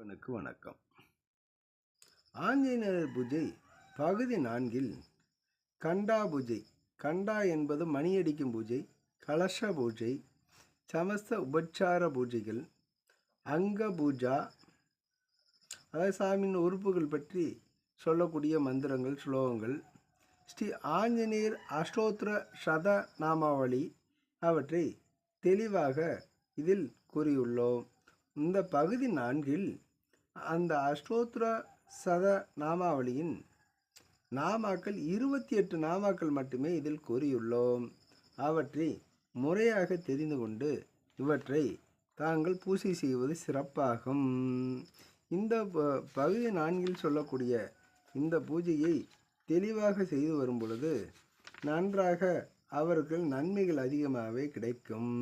அவனுக்கு வணக்கம். ஆஞ்சநேயர் பூஜை பகுதி நான்கில் கண்டா பூஜை. கண்டா என்பது மணியடிக்கும் பூஜை கலச பூஜை சமஸ்த உபச்சார பூஜைகள் அங்க பூஜா. அதாவது சாமியின் உறுப்புகள் பற்றி சொல்லக்கூடிய மந்திரங்கள் ஸ்லோகங்கள். ஸ்ரீ ஆஞ்சநேயர் அஷ்டோத்திர சத நாமாவளி அவற்றை தெளிவாக இதில் கூறியுள்ளோம். இந்த பகுதி நான்கில் அந்த அஷ்டோத்திர சத நாமாவளியின் நாமாக்கள் இருபத்தி எட்டு நாமாக்கள் மட்டுமே இதில் கூறியுள்ளோம். அவற்றை முறையாக தெரிந்து கொண்டு இவற்றை தாங்கள் பூசை செய்வது சிறப்பாகும். இந்த பகுதி நான்கில் சொல்லக்கூடிய இந்த பூஜையை தெளிவாக செய்து வரும் பொழுது நன்றாக அவர்கள் நன்மைகள் அதிகமாகவே கிடைக்கும்.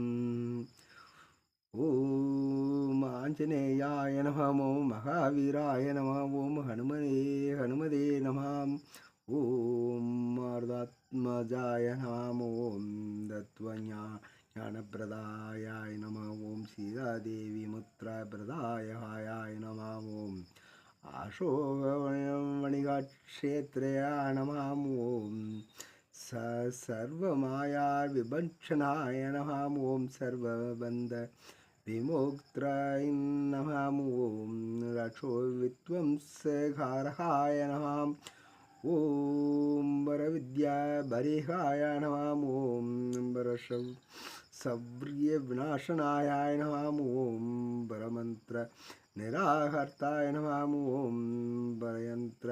ஓம் ஆஞ்சநேயாய நம ஓம் மகாவீராய நம ஓம் ஹனுமனே ஹனுமதே நமாம் ஓம் மார்தாத்மஜாய நம ஓம் தத்வஞா ஞானப்பிரதாயாய நம ஓம் சீதாதேவி முத்ராபிரதாயாய நம ஓம் அசோகவணிகாட்சேத்ரயா நமாம் ஓம் ச சர்வமாயா விபட்சணாய நமாம் ஓம் சர்வபந்த विमोक्त्राय नमामों रक्षोविद्वंसखार्हाय नमाम्। ॐ वरविद्याबरिहाय नमाम। ॐ सव्रियविनाशनायाय नमाम। ॐ वरमन्त्र निराहर्ताय नमाम। ॐ वरयन्त्र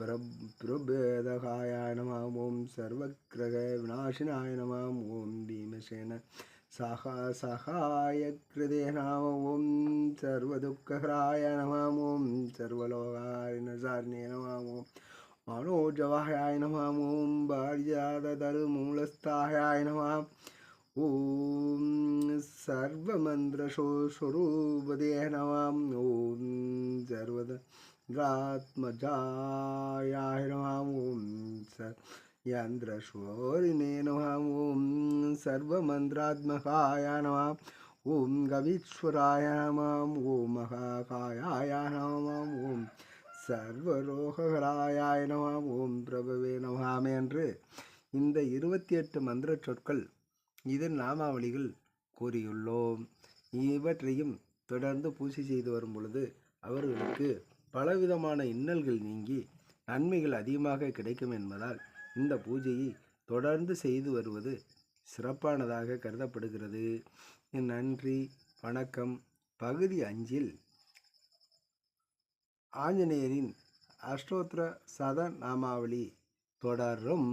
प्रभेदकाय नमाम। ॐ सर्वग्रहविनाशिनाय नमाम। ॐ भीमसेन सहासाहाय कृते ओं सर्वदुःखराय नमां सर्वलोकाय न सारण्य नमामों मनोजवाहाय नमो भार्यादधर्मूलस्थायाय नमाम् ॐ सर्वमन्त्रस्वरूपदेह नमां ॐ सर्वद्रात्मजायाय नमामो सर्व சர்வத ராத்மஜாயாய நமாம் ஓம் ச யந்திரஸ்வரிணே நமாம் ஓம் சர்வமந்திராத்மகாய நமாம் ஓம் கவீஸ்வராய ஓம் ஓம் சர்வரோகராயாய நமாம் ஓம் பிரபவே நமாமே என்று இந்த இருபத்தி எட்டு மந்திர சொற்கள் இதன் நாமாவளிகள் கூறியுள்ளோம். இவற்றையும் தொடர்ந்து பூஜை செய்து வரும் பொழுது அவர்களுக்கு பலவிதமான இன்னல்கள் நீங்கி நன்மைகள் அதிகமாக கிடைக்கும் என்பதால் இந்த பூஜையை தொடர்ந்து செய்து வருவது சிறப்பானதாக கருதப்படுகிறது. நன்றி வணக்கம். பகுதி அஞ்சில் ஆஞ்சநேயரின் அஷ்டோத்திர சத நாமாவளி தொடரும்.